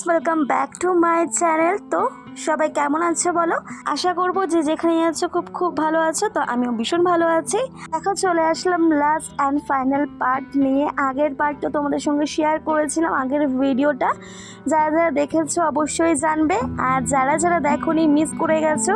Welcome back to my channel তো সবাই কেমন আছে বলো? আশা করব যে যেখানে আছো খুব খুব ভালো আছো, তো আমিও ভীষণ ভালো আছি। এখন চলে আসলাম লাস্ট অ্যান্ড ফাইনাল পার্ট নিয়ে। আগের পার্ট তো তোমাদের সঙ্গে শেয়ার করেছিলাম, আগের ভিডিওটা যারা যারা দেখেছ অবশ্যই জানবে। আর যারা যারা দেখোনি মিস করে গেছো,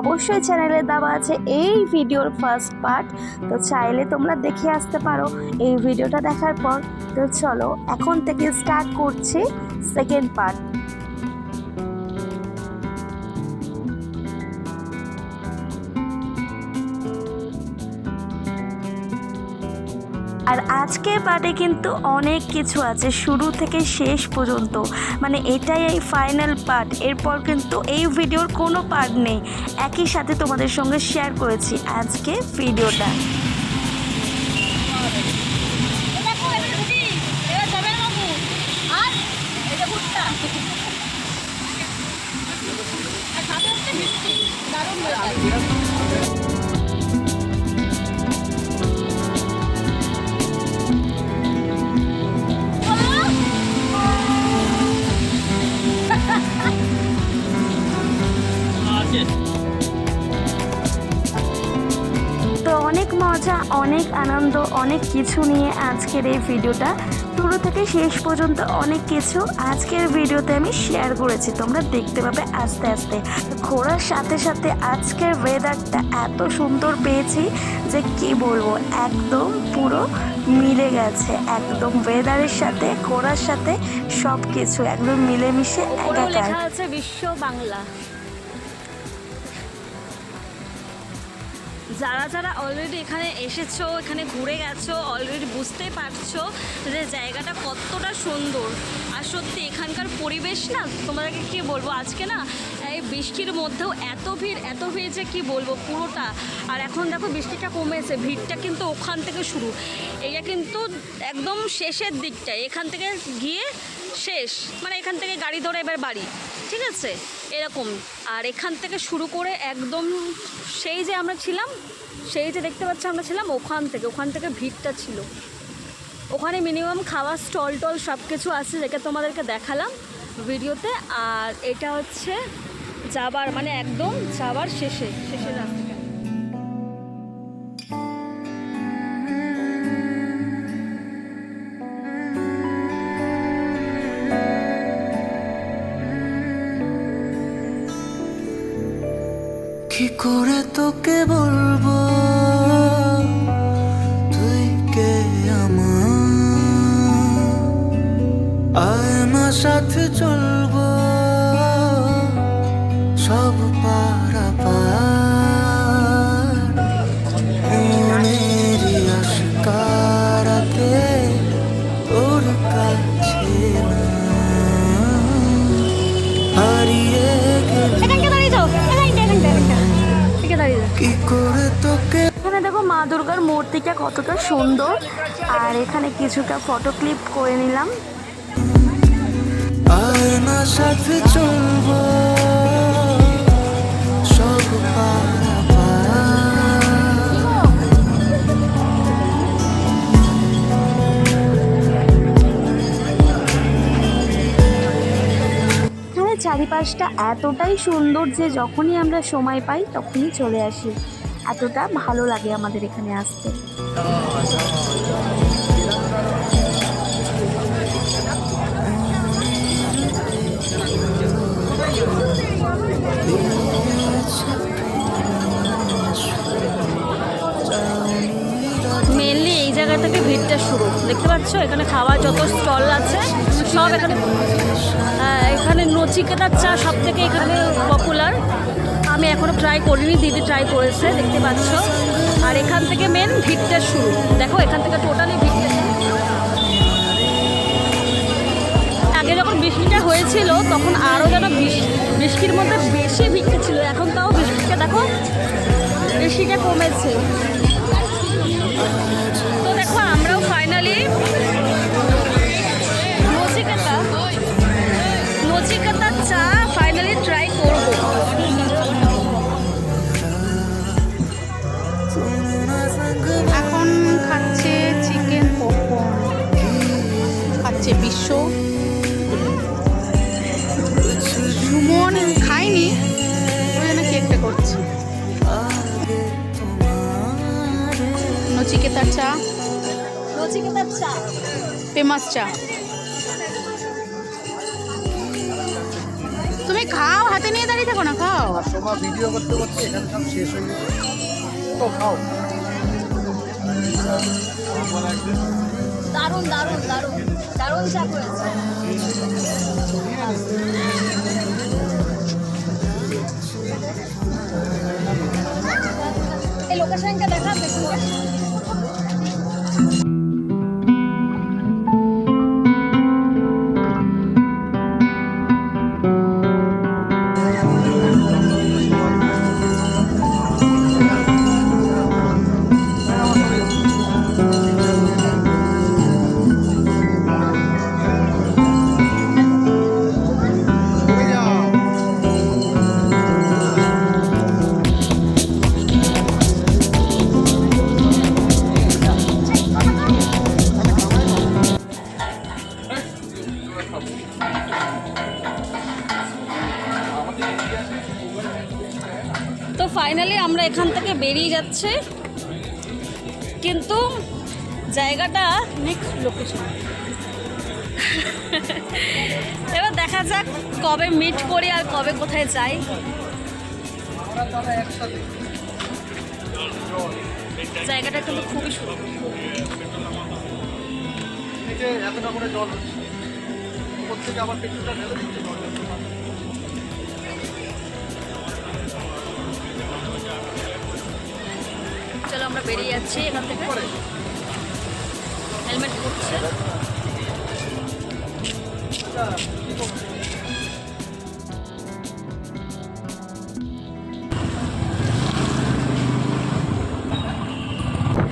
অবশ্যই চ্যানেলে দেওয়া আছে এই ভিডিওর ফার্স্ট পার্ট তো চাইলে তোমরা দেখে আসতে পারো এই ভিডিওটা দেখার পর। তো চলো, এখন থেকে স্টার্ট করছি সেকেন্ড পার্ট আর আজকে পার্টে কিন্তু অনেক কিছু আছে, শুরু থেকে শেষ পর্যন্ত। মানে এটাই এই ফাইনাল পার্ট এরপর কিন্তু এই ভিডিওর কোনো পার্ট নেই। একই সাথে তোমাদের সঙ্গে শেয়ার করেছি আজকে ভিডিওটা অনেক কিছু নিয়ে আজকের এই ভিডিওটা। শুরু থেকে শেষ পর্যন্ত অনেক কিছু আজকের ভিডিওতে আমি শেয়ার করেছি। তোমরা দেখতে পাবে আস্তে আস্তে। ঘোরার সাথে সাথে আজকের ওয়েদারটা এত সুন্দর পেয়েছি যে কি বলব একদম পুরো মিলে গেছে। একদম ওয়েদারের সাথে ঘোরার সাথে সব কিছু একদম মিলেমিশে একাকার। আছে বিশ্ব বাংলা। যারা যারা অলরেডি এখানে এসেছ, এখানে ঘুরে গেছো অলরেডি বুঝতেই পারছ যে জায়গাটা কতটা সুন্দর। আর সত্যি এখানকার পরিবেশ না, তোমাদেরকে কি বলব, আজকে না এই বৃষ্টির মধ্যেও এত ভিড় এত ভিড় যে কি বলব পুরোটা। আর এখন দেখো বৃষ্টিটা কমেছে, ভিড়টা কিন্তু ওখান থেকে শুরু। এটা কিন্তু একদম শেষের দিকটায়। এখান থেকে গিয়ে শেষ। মানে এখান থেকে গাড়ি ধরে এবার বাড়ি। ঠিক আছে? এরকম। আর এখান থেকে শুরু করে একদম সেই যে আমরা ছিলাম, সেই যে দেখতে পাচ্ছি আমরা ছিলাম ওখান থেকে। ওখান থেকে ভিড়টা ছিল। ওখানে মিনিমাম খাওয়ার স্টল টল সব কিছু আছে যেটা তোমাদেরকে দেখালাম ভিডিওতে। আর এটা হচ্ছে যাবার মানে একদম যাবার শেষে শেষের রাস্তাটা করে তোকে বলব তুই কে আমার? আয় সাথে চলবো সব পারা পার মা দুর্গার মূর্তিটা কতটা সুন্দর। আর এখানে কিছুটা ফটো ক্লিপ করে নিলাম। আয়না সাথে চলবো। সব চারিপাশটা এতটাই সুন্দর যে যখনই আমরা সময় পাই তখনই চলে আসি। এতটা ভালো লাগে আমাদের এখানে আসতে। মেনলি এই জায়গা থেকে ভিড়টা শুরু। দেখতে পাচ্ছ? এখানে খাওয়ার যত স্টল আছে সব এখানে হ্যাঁ, এখানে নচিকেতার চা সব থেকে এখানে পপুলার আমি এখনও ট্রাই করিনি, দিদি ট্রাই করেছে, দেখতে পাচ্ছ। আর এখান থেকে মেন ভিড়টা শুরু। দেখো, এখান থেকে টোটালি শুরু। আগে যখন বৃষ্টিটা হয়েছিল, তখন আরও যেন বৃষ- বৃষ্টির মধ্যে বেশি ভিড়টা ছিল। এখন তাও বৃষ্টিটা, দেখো, বৃষ্টিটা কমেছে। তো দেখো, আমরাও ফাইনালি নচিকাতা, নচিকাতার চা ফাইনালি ট্রাই খাচ্ছে চিকেন পপকর্ন খাচ্ছে বিশ্ব। সুমন খাইনি ওই জন্য কেকটা করছি। নচিকেতার চা। নচিকেতার চা। ফেমাস চা। তুমি খাও হাতে নিয়ে দাঁড়িয়ে থাকো না খাও। ভিডিও করতে করতে এখানে সব শেষ হয়ে গেছে। খাও। দারুণ দারুণ দারুণ। দারুণ চা করেছে। এই লোকেশনটা দেখা দেখো। যাচ্ছে। কিন্তু জায়গাটা নেক্সট লোকেশন এবার দেখা যাক কবে মিট করি আর কবে কোথায় যাই। জায়গাটা কিন্তু খুবই সুন্দর। এতটা করে জল হচ্ছে আবার কিছুটা ঢেলে দিচ্ছে আমরা বেরিয়ে যাচ্ছি এখান থেকে। হেলমেট পরছে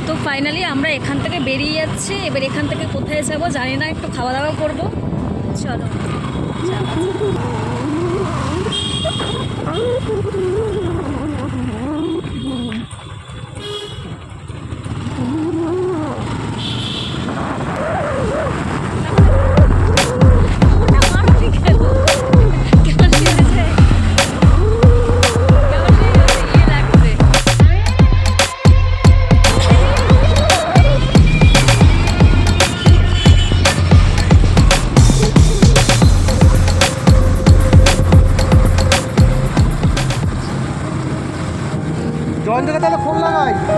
তো ফাইনালি আমরা এখান থেকে বেরিয়ে যাচ্ছি। এবার এখান থেকে কোথায় যাব জানি না, একটু খাওয়া দাওয়া করব। চলো। জয়ন্তকে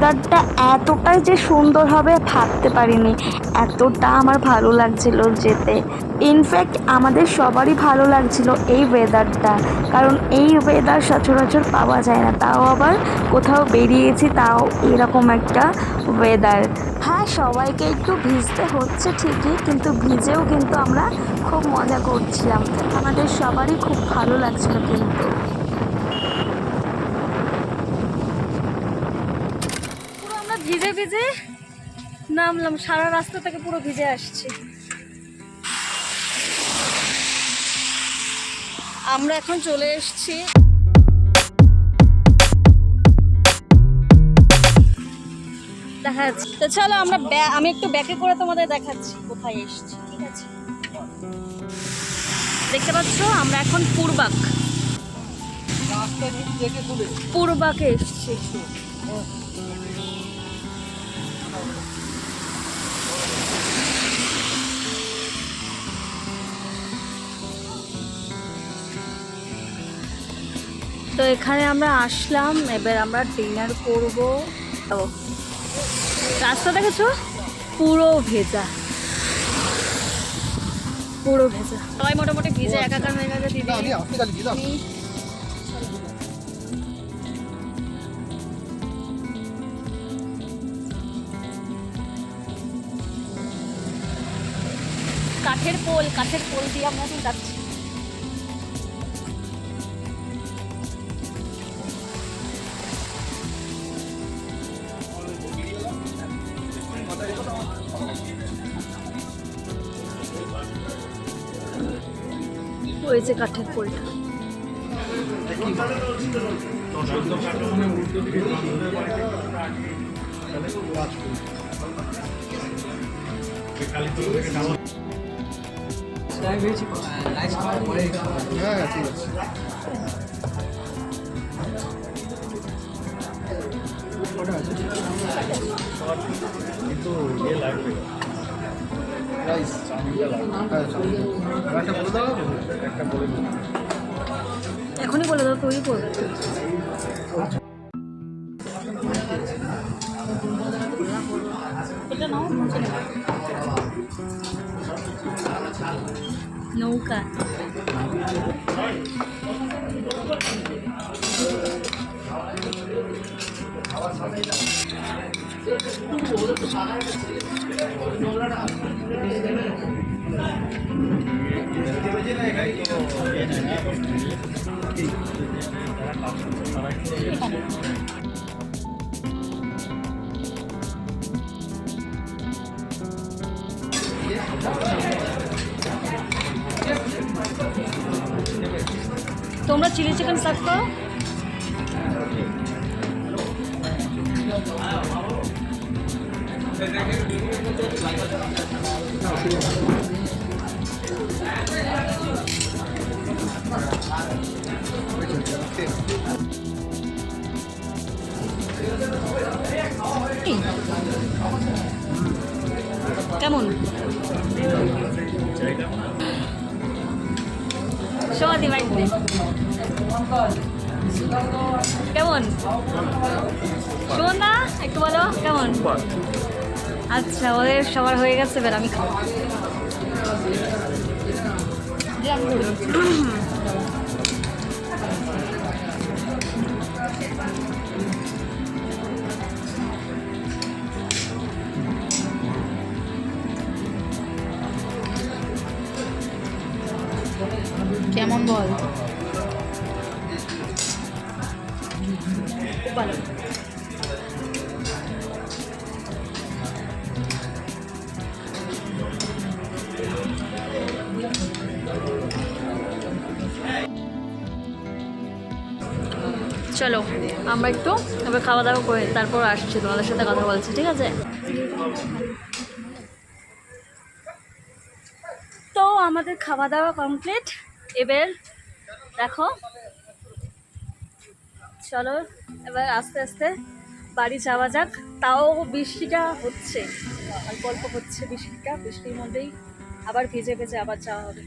ওয়েদারটা এতটাই যে সুন্দর হবে ভাবতে পারিনি। এতটা আমার ভালো লাগছিল যেতে। ইনফ্যাক্ট আমাদের সবারই ভালো লাগছিল এই ওয়েদারটা কারণ এই ওয়েদার সচরাচর পাওয়া যায় না। তাও আবার কোথাও বেরিয়েছি, তাও এরকম একটা ওয়েদার হ্যাঁ সবাইকে একটু ভিজতে হচ্ছে ঠিকই, কিন্তু ভিজেও কিন্তু আমরা খুব মজা করছিলাম। আমাদের সবারই খুব ভালো লাগছিল কিন্তু পুরো আমরা ভিজে ভিজে নামলাম সারা রাস্তা থেকে পুরো ভিজে আসছি। আমরা এখন চলে এসেছি। তো চলো আমরা আমি একটু ব্যাকে করে তোমাদের দেখাচ্ছি কোথায় এসেছি ঠিক আছে? দেখতে পাচ্ছ আমরা এখন পূর্বাক। দেখে পূর্বাকে এসেছি। তো এখানে আমরা আসলাম এবার আমরা ডিনার করব। ও, রাস্তা দেখেছ? পুরো ভেজা। পুরো ভেজা। সবাই মোটামুটি ভিজে একাকার হয়ে গেছে দিদি। কাঠের পোল কাঠের পোল দিয়ে আমরা এখন যাচ্ছি। পোলটা হ্যাঁ ঠিক আছে রাইস হ্যাঁ চাউমিন। এখনই বলে দাও তুই বল এটা নাও। নৌকা। তোমরা চিলি চিকেন সার্ভ করো? কেমন? সমাধি বাড়িতে কেমন? সুমনদা একটু বলো কেমন? আচ্ছা ওদের সবার হয়ে গেছে এবার আমি খাব। কেমন বল? ভালো। চলো, আমরা একটু এবার খাওয়া দাওয়া করে তারপর আসছি, তোমাদের সাথে কথা বলছি, ঠিক আছে? তো আমাদের খাওয়া দাওয়া কমপ্লিট এবার দেখো, চলো, এবার আস্তে আস্তে বাড়ি যাওয়া যাক। তাও বৃষ্টিটা হচ্ছে, অল্প অল্প হচ্ছে বৃষ্টিটা, বৃষ্টির মধ্যেই আবার ভিজে ভেজে আবার যাওয়া হবে।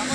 আবার